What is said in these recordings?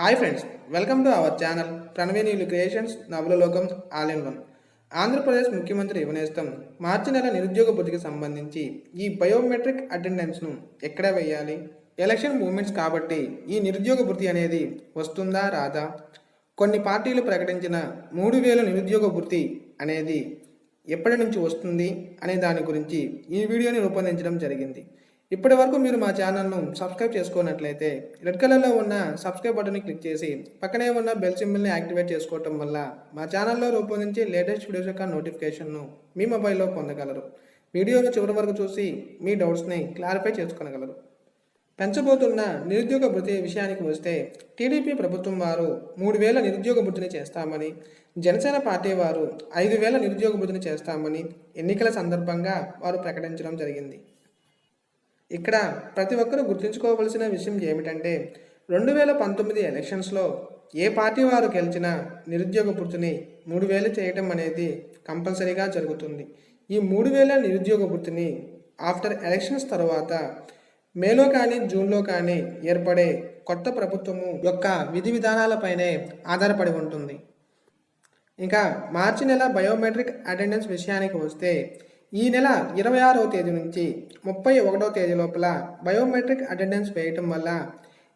Hi friends welcome to our channel ప్రణవేణియులు creations నవలలోకం all in one. Andhra Pradesh ముఖ్యమంత్రి యువనేస్తం మార్చి నెల నిరుద్యోగ భృతికి సంబంధించి ఈ బయోమెట్రిక్ అటెండెన్స్ను ఎక్కడ వేయాలి? ఎలక్షన్ మూమెంట్స్ కాబట్టి ఈ నిరుద్యోగ భృతి అనేది వస్తుందా రాదా? కొన్ని పార్టీలు ప్రకటించిన మూడు వేల నిరుద్యోగ భృతి అనేది ఎప్పటి నుంచి వస్తుంది అనే దాని గురించి ఈ వీడియోని రూపొందించడం జరిగింది. ఇప్పటి వరకు మీరు మా ఛానల్ను సబ్స్క్రైబ్ చేసుకున్నట్లయితే రెడ్ కలర్లో ఉన్న సబ్స్క్రైబ్ బటన్ని క్లిక్ చేసి పక్కనే ఉన్న బెల్ సింబల్ని యాక్టివేట్ చేసుకోవటం వల్ల మా ఛానల్లో రూపొందించే లేటెస్ట్ వీడియోస్ యొక్క నోటిఫికేషన్ను మీ మొబైల్లో పొందగలరు. వీడియోను చివరి వరకు చూసి మీ డౌట్స్ని క్లారిఫై చేసుకొనగలరు. పెంచబోతున్న నిరుద్యోగ భృతి విషయానికి వస్తే టీడీపీ ప్రభుత్వం వారు మూడు వేల నిరుద్యోగ భృతిని చేస్తామని జనసేన పార్టీ వారు ఐదు వేల నిరుద్యోగ భృతిని చేస్తామని ఎన్నికల సందర్భంగా వారు ప్రకటించడం జరిగింది. ఇక్కడ ప్రతి ఒక్కరూ గుర్తుంచుకోవలసిన విషయం ఏమిటంటే రెండు వేల పంతొమ్మిది ఎలక్షన్స్లో ఏ పార్టీ వారు గెలిచినా నిరుద్యోగ భృతిని మూడు వేలు చేయటం అనేది కంపల్సరీగా జరుగుతుంది. ఈ మూడు వేల నిరుద్యోగ భృతిని ఆఫ్టర్ ఎలక్షన్స్ తర్వాత మేలో కానీ జూన్లో కానీ ఏర్పడే కొత్త ప్రభుత్వము యొక్క విధి విధానాలపైనే ఆధారపడి ఉంటుంది. ఇంకా మార్చి నెల బయోమెట్రిక్ అటెండెన్స్ విషయానికి వస్తే ఈ నెల ఇరవై ఆరవ తేదీ నుంచి ముప్పై ఒకటో తేదీ లోపల బయోమెట్రిక్ అటెండెన్స్ వేయటం వల్ల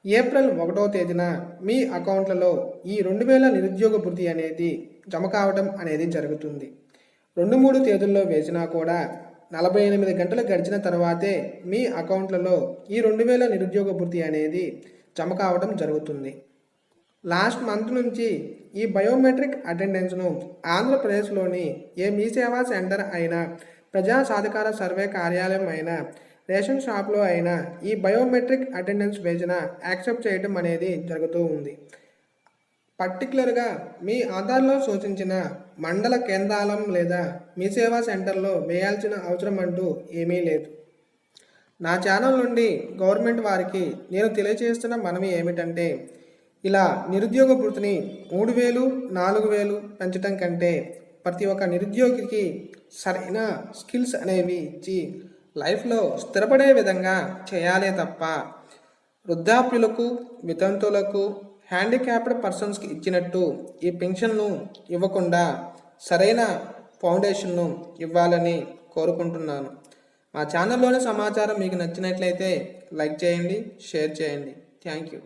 ఏప్రిల్ ఒకటో తేదీన మీ అకౌంట్లలో ఈ రెండు వేల నిరుద్యోగ భృతి అనేది జమ కావడం అనేది జరుగుతుంది. రెండు మూడు తేదీల్లో వేసినా కూడా నలభై ఎనిమిది గంటలు గడిచిన తర్వాతే మీ అకౌంట్లలో ఈ రెండు వేల నిరుద్యోగ భృతి అనేది జమ కావడం జరుగుతుంది. లాస్ట్ మంత్ నుంచి ఈ బయోమెట్రిక్ అటెండెన్స్ను ఆంధ్రప్రదేశ్లోని ఏ మీ సేవా సెంటర్ అయినా ప్రజా సాధికార సర్వే కార్యాలయం అయినా రేషన్ షాప్లో అయినా ఈ బయోమెట్రిక్ అటెండెన్స్ వేజన యాక్సెప్ట్ చేయడం అనేది జరుగుతూ ఉంది. పర్టికులర్గా మీ ఆధార్లో సూచించిన మండల కేంద్రాలం లేదా మీ సేవా సెంటర్లో వేయాల్సిన అవసరం అంటూ ఏమీ లేదు. నా ఛానల్ నుండి గవర్నమెంట్ వారికి నేను తెలియజేస్తున్న మనవి ఏమిటంటే ఇలా నిరుద్యోగ భృతిని మూడు వేలు నాలుగు వేలు పెంచడం కంటే ప్రతి ఒక్క నిరుద్యోగికి సరైన స్కిల్స్ అనేవి ఇచ్చి లైఫ్లో స్థిరపడే విధంగా చేయాలే తప్ప వృద్ధాప్యులకు వితంతువులకు హ్యాండిక్యాప్డ్ పర్సన్స్కి ఇచ్చినట్టు ఈ పెన్షన్ను ఇవ్వకుండా సరైన ఫౌండేషన్ను ఇవ్వాలని కోరుకుంటున్నాను. మా ఛానల్లోని సమాచారం మీకు నచ్చినట్లయితే లైక్ చేయండి షేర్ చేయండి. Thank you.